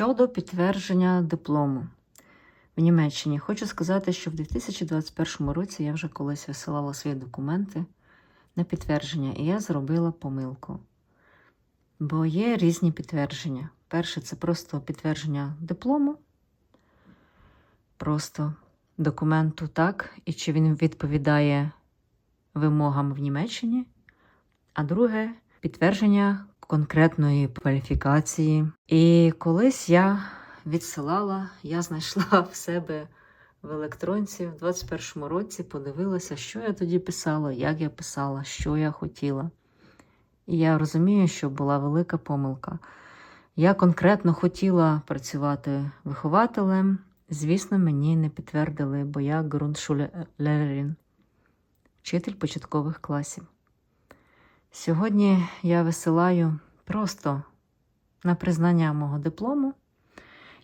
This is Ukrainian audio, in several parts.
Щодо підтвердження диплому в Німеччині, хочу сказати, що в 2021 році я вже колись висилала свої документи на підтвердження, і я зробила помилку. Бо є різні підтвердження. Перше це просто підтвердження диплому, просто документу так, і чи він відповідає вимогам в Німеччині. А друге підтвердження конкретної кваліфікації. І колись я відсилала, я знайшла в себе в електронці в 21-му році, подивилася, що я тоді писала, як я писала, що я хотіла. І я розумію, що була велика помилка. Я конкретно хотіла працювати вихователем. Звісно, мені не підтвердили, бо я ґрунтшулерин, вчитель початкових класів. Сьогодні я висилаю просто на признання мого диплому.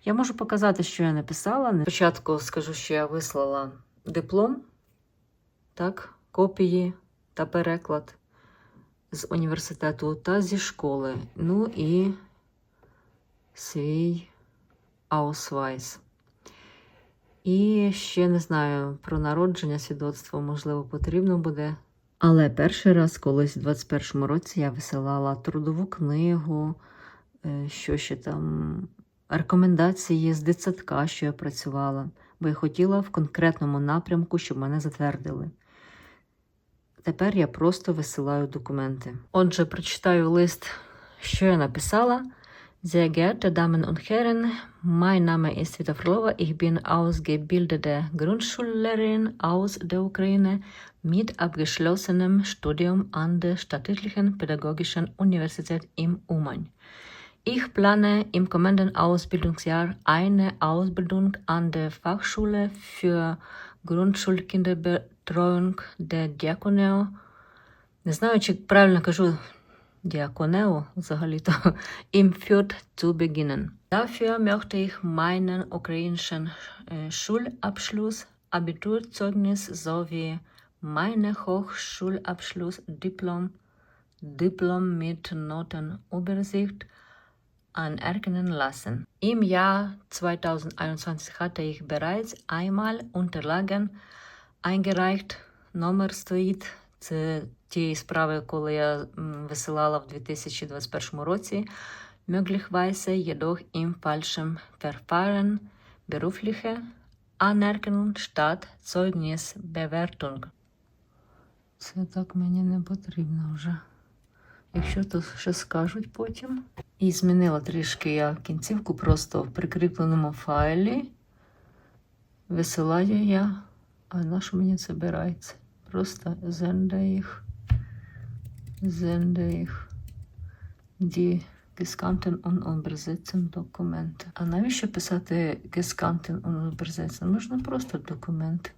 Я можу показати, що я написала. Спочатку скажу, що я вислала диплом, так, копії та переклад з університету та зі школи. Ну і свій аусвайс. І ще не знаю про народження свідоцтво, можливо, потрібно буде. Але перший раз, колись в 21-му році, я висилала трудову книгу, е, що ще там, рекомендації з дитсадка, що я працювала, бо я хотіла в конкретному напрямку, щоб мене затвердили. Тепер я просто висилаю документи. Отже, прочитаю лист, що я написала. Sehr geehrte Damen und Herren, mein Name ist Vita Frlova. Ich bin ausgebildete Grundschullehrerin aus der Ukraine mit abgeschlossenem Studium an der Statistischen Pädagogischen Universität im Umań. Ich plane im kommenden Ausbildungsjahr eine Ausbildung an der Fachschule für Grundschulkinderbetreuung der Diakoneo. Не знаю, чи правильно кажу Diakoneo, взагалі-то, im Fürth zu beginnen. Dafür möchte ich meinen ukrainischen äh, Schulabschluss, Abiturzeugnis sowie meine Hochschulabschluss-Diplom, Diplom mit Notenübersicht anerkennen lassen. Im Jahr 2021 hatte ich bereits einmal Unterlagen eingereicht. Номер стоїть. Тієї справи, коли я висилала в 2021 році. Möglicherweise jedoch im falschen Verfahren berufliche Anerkennung statt Zeugnisbewertung. Це так мені не потрібно вже. Якщо то ще скажуть потім. І змінила трішки я кінцівку просто в прикріпленому файлі. Висилаю я, а на що мені це бирається? Просто sende їх. Їх. Die gescannten und übersetzten Dokumente. А навіщо писати gescannten und übersetzten? Можна просто документ.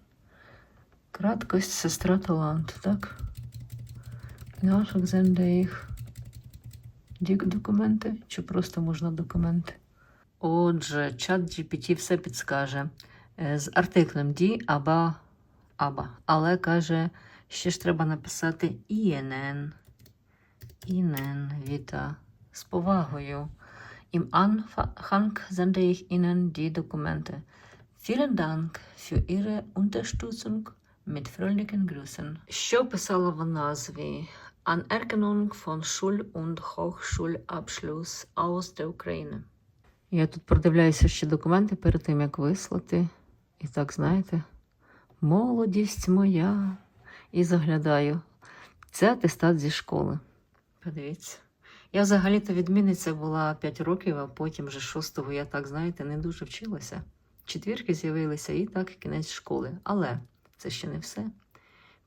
Краткость, сестра талант, так? Sende їх. Дік документи чи просто можна документи? Отже, чат GPT все підскаже Е, з артиклем ді або аба. Але каже, ще ж треба написати ІНН. ІНН, Віта. З повагою. Im Anfang sende ich Ihnen die Dokumente. Vielen Dank für Ihre Unterstützung. Mit freundlichen Grüßen. Що писала в назві? Anerkennung von Schul- und Hochschulabschluss aus der Ukraine. Я тут продивляюся ще документи перед тим, як вислати. І так, знаєте, молодість моя. І заглядаю. Це атестат зі школи. Подивіться. Я взагалі-то відмінниця була 5 років, а потім вже 6-го я так, знаєте, не дуже вчилася. Четвірки з'явилися і так кінець школи. Але це ще не все.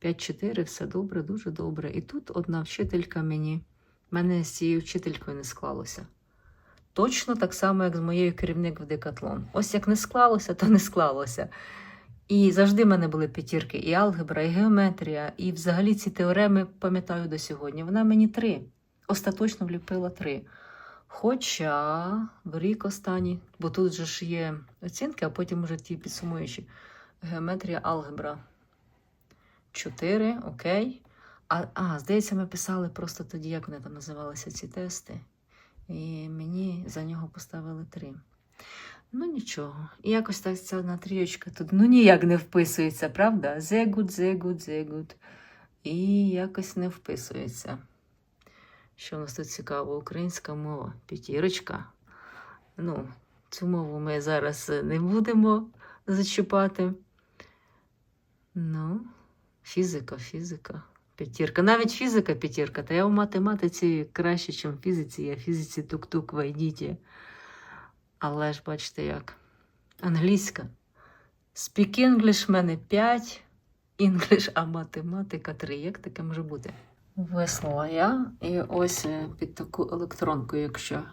5-4, все добре, дуже добре. І тут одна вчителька мені, мене з цією вчителькою не склалося. Точно так само, як з моєю керівник в декатлон. Ось як не склалося, то не склалося. І завжди в мене були п'ятірки, і алгебра, і геометрія, і взагалі ці теореми пам'ятаю до сьогодні. Вона мені три. Остаточно вліпила три. Хоча в рік останній, бо тут же ж є оцінки, а потім вже ті підсумуючі. Геометрія, алгебра. Чотири, окей. А, а, здається, ми писали просто тоді, як вони там називалися ці тести. І мені за нього поставили три. Ну нічого. І якось так ця одна трієчка тут ну ніяк не вписується, правда? Зегуд, зегуд, зегуд. І якось не вписується. Що у нас тут цікаво? Українська мова. П'ятірочка. Ну, цю мову ми зараз не будемо зачіпати. Ну, фізика, фізика. П'ятірка. Навіть фізика п'ятірка. Та я у математиці краще, ніж в фізиці. Я в фізиці тук-тук войдіть. Але ж бачите як. Англійська. Speak English в мене 5. English, а математика 3. Як таке може бути? Вислала я. І ось е, під таку електронку, якщо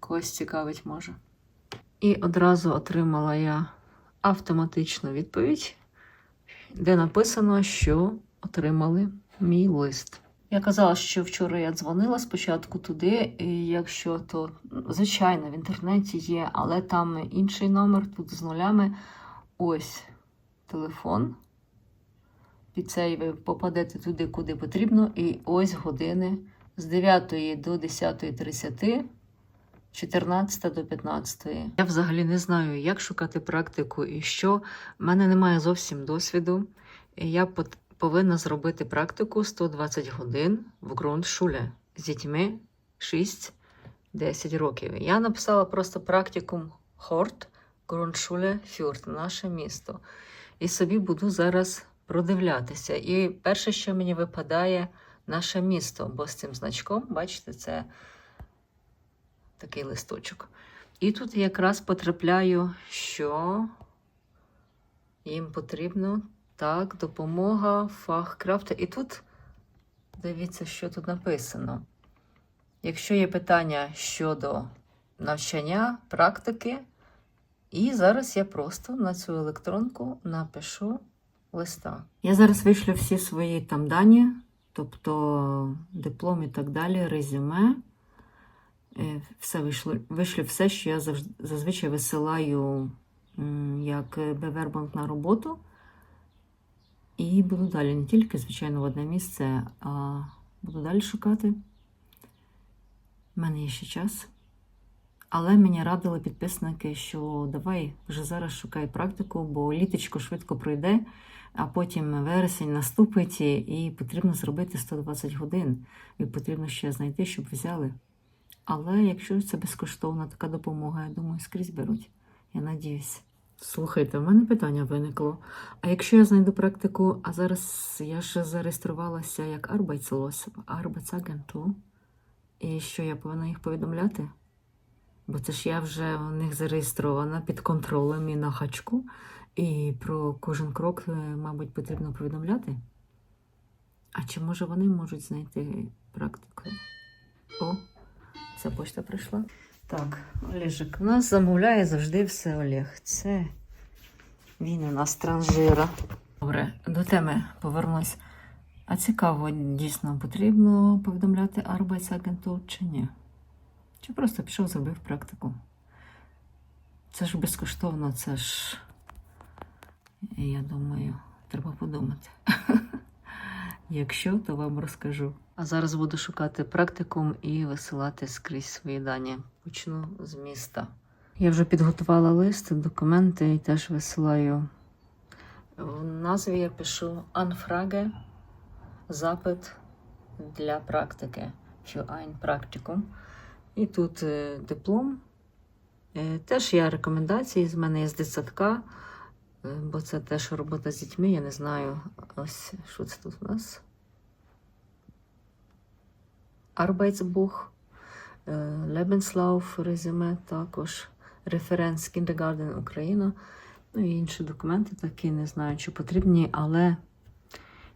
когось цікавить може. І одразу отримала я автоматичну відповідь, де написано, що отримали мій лист. Я казала, що вчора я дзвонила спочатку туди, і якщо то, звичайно, в інтернеті є, але там інший номер, тут з нулями. Ось телефон. Під цей ви попадете туди, куди потрібно, і ось години з 9 до 10.30. 14 до 15. Я взагалі не знаю, як шукати практику і що. У мене немає зовсім досвіду. Я повинна зробити практику 120 годин в ґрунтшуле з дітьми 6-10 років. Я написала просто практикум Хорт ґрунтшуле Фюрт, наше місто. І собі буду зараз продивлятися. І перше, що мені випадає, наше місто, бо з цим значком, бачите, це такий листочок. І тут якраз потрапляю, що їм потрібно так, допомога, фахкрафта. І тут дивіться, що тут написано. Якщо є питання щодо навчання, практики, і зараз я просто на цю електронку напишу листа. Я зараз вийшлю всі свої там дані, тобто диплом і так далі, резюме. Е, Все вийшло, вийшлю все, що я зазвичай висилаю як бевербанк на роботу. І буду далі не тільки, звичайно, в одне місце, а буду далі шукати. У мене є ще час. Але мені радили підписники, що давай вже зараз шукай практику, бо літочко швидко пройде, а потім вересень наступить і- потрібно зробити 120 годин. І потрібно ще знайти, щоб взяли. Але якщо це безкоштовна така допомога, я думаю, скрізь беруть. Я надіюсь. Слухайте, в мене питання виникло. А якщо я знайду практику, а зараз я ж зареєструвалася як Arbeitslos, Arbeitsagentur, і що я повинна їх повідомляти? Бо це ж я вже у них зареєстрована під контролем і на хачку, і про кожен крок, е, мабуть, потрібно повідомляти. А чи може вони можуть знайти практику? О, ця почта прийшла. Так, Олежик, у нас замовляє завжди все Олег. Це він у нас транжира. Добре, до теми повернусь. А цікаво, дійсно потрібно повідомляти Arbeitsagentur чи ні? Чи просто пішов, зробив практику? Це ж безкоштовно, це ж, я думаю, треба подумати. Якщо, то вам розкажу. А зараз буду шукати практикум і висилати скрізь свої дані. Почну з міста. Я вже підготувала лист, документи і теж висилаю. В назві я пишу Anfrage, запит для практики. Für ein Praktikum. І тут е, диплом. Е, Теж є рекомендації з мене є з дитсадка, е, бо це теж робота з дітьми. Я не знаю, ось що це тут у нас. Arbeitsbuch, е, резюме також, референс Kindergarten Україна. Ну і інші документи такі, не знаю, чи потрібні, але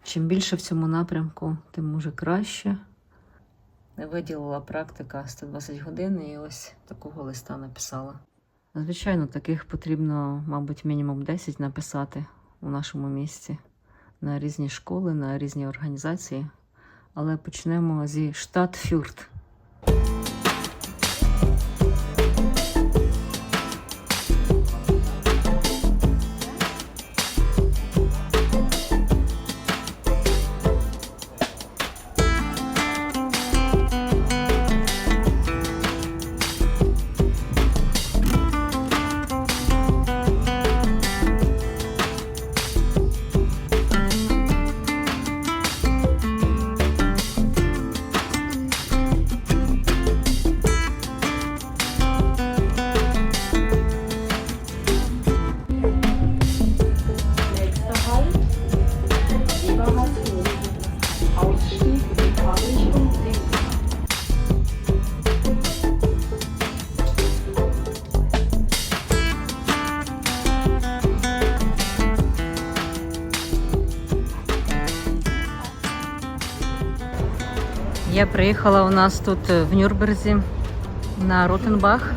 чим більше в цьому напрямку, тим може краще. Виділила практика 120 годин і ось такого листа написала. Звичайно, таких потрібно, мабуть, мінімум 10 написати у нашому місті на різні школи, на різні організації. Але почнемо зі штат Фюрт. Приїхала у нас тут е, в Нюрнберзі на Ротенбах.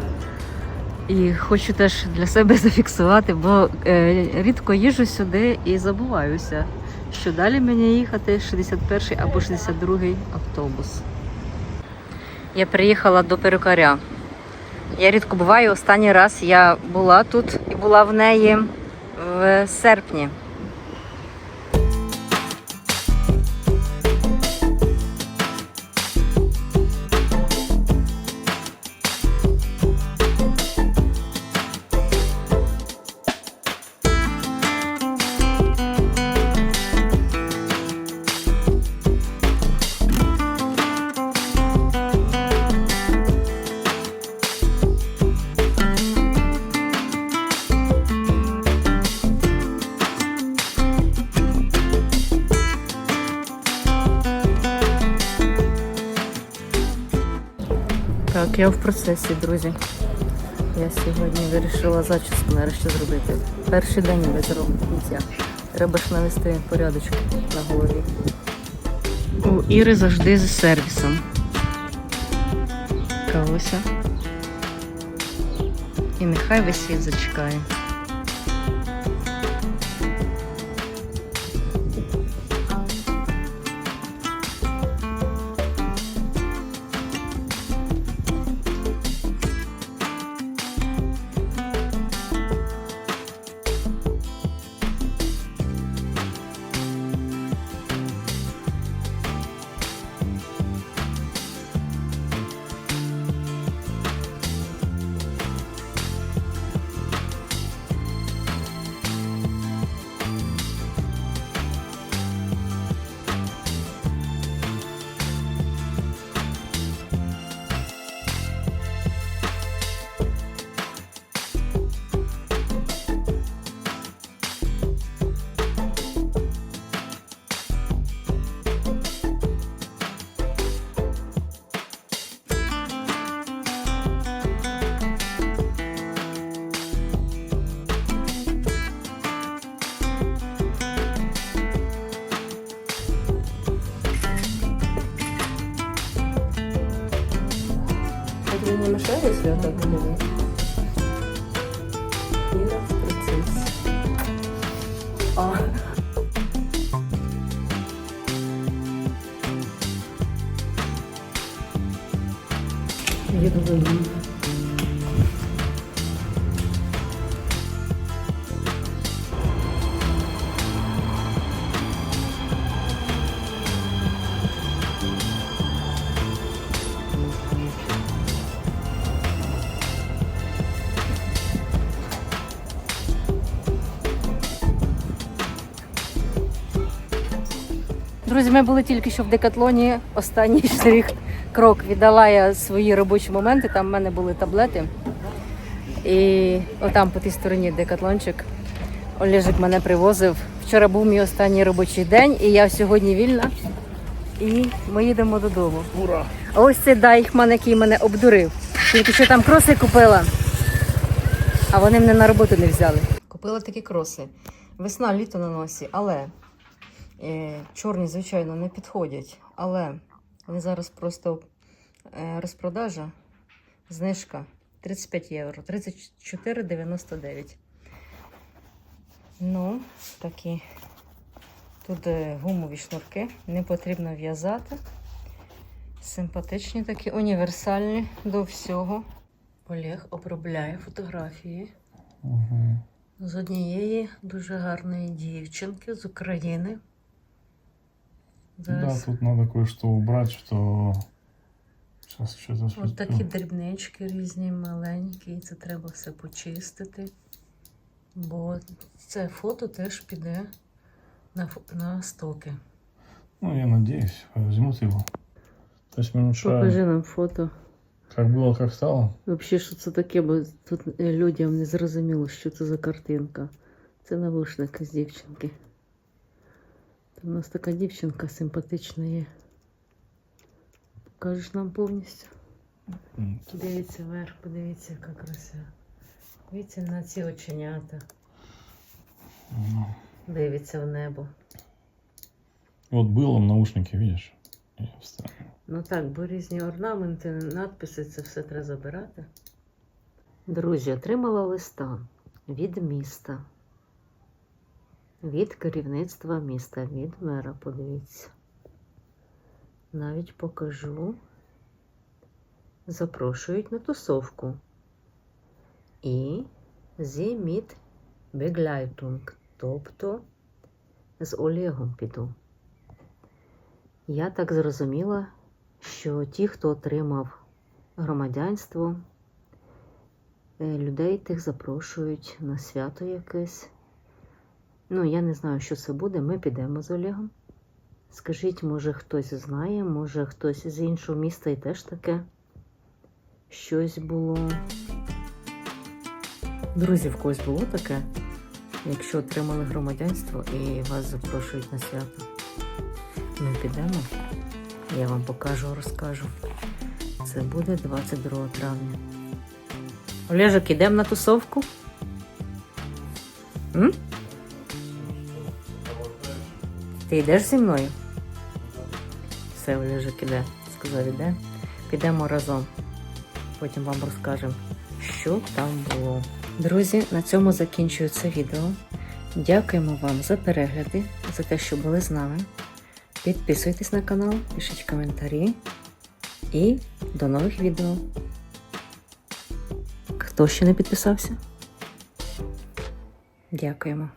І хочу теж для себе зафіксувати, бо е, рідко їжджу сюди і забуваюся, що далі мені їхати 61 або 62 автобус. Я приїхала до перукаря. Я рідко буваю. Останній раз я була тут і була в неї в серпні. Я в процесі, друзі. Я сьогодні вирішила зачіску нарешті зробити. Перший день без робиття. Треба ж навести порядочку на голові. У Іри завжди з сервісом. Кавуся. І нехай світ зачекає. Не мешає свято буде? Іра Друзі, ми були тільки що в декатлоні. Останній штрих крок віддала я свої робочі моменти. Там в мене були таблети. І отам по тій стороні декатлончик. Олежик мене привозив. Вчора був мій останній робочий день, і я сьогодні вільна. І ми їдемо додому. Ура! А ось цей дайхман, який мене обдурив. Тільки що там кроси купила, а вони мене на роботу не взяли. Купила такі кроси. Весна, літо на носі, але чорні, звичайно, не підходять. Але вони зараз просто е, розпродажа, знижка 35 євро, 34,99. Ну, такі. Тут е, гумові шнурки, не потрібно в'язати. Симпатичні такі, універсальні до всього. Олег обробляє фотографії Угу. з однієї дуже гарної дівчинки з України. Да, тут надо кое-что убрать, что сейчас что-то от такі дрібнички різні, маленькі, і це треба все почистити. Бо це фото теж піде на, на стоки. Ну, я надеюсь, возьмут его. То есть мы вчера, нам фото. как было, как стало. Взагалі, що це таке, бо тут людям не зрозуміло, що це за картинка. Це навушники з дівчинки. У нас така дівчинка симпатична є. Покажеш нам повністю? М, Подивіться вверх, подивіться, яка краса. Дивіться на ці оченята. ну. Дивиться в небо. Вот было в наушнике, видишь? Ну так, бо різні орнаменти, надписи, це все треба забирати. Друзі, отримала листа від міста, від керівництва міста, від мера, подивіться. Навіть покажу. Запрошують на тусовку. І зі міт Begleitung, тобто з Олегом піду. Я так зрозуміла, що ті, хто отримав громадянство, е, людей тих запрошують на свято якесь. Ну, я не знаю, що це буде. Ми підемо з Олегом. Скажіть, може, хтось знає, може хтось з іншого міста і теж таке щось було. Друзі, в когось було таке, якщо отримали громадянство і вас запрошують на свято. Ми підемо, я вам покажу, розкажу. Це буде 22 травня. Олежик, ідемо на тусовку? М? Ти йдеш зі мною? Все, Олежик іде. Сказав, іде. Підемо разом. Потім вам розкажемо, що там було. Друзі, на цьому закінчую це відео. Дякуємо вам за перегляди, за те, що були з нами. Підписуйтесь на канал, пишіть коментарі. І до нових відео. Хто ще не підписався? Дякуємо.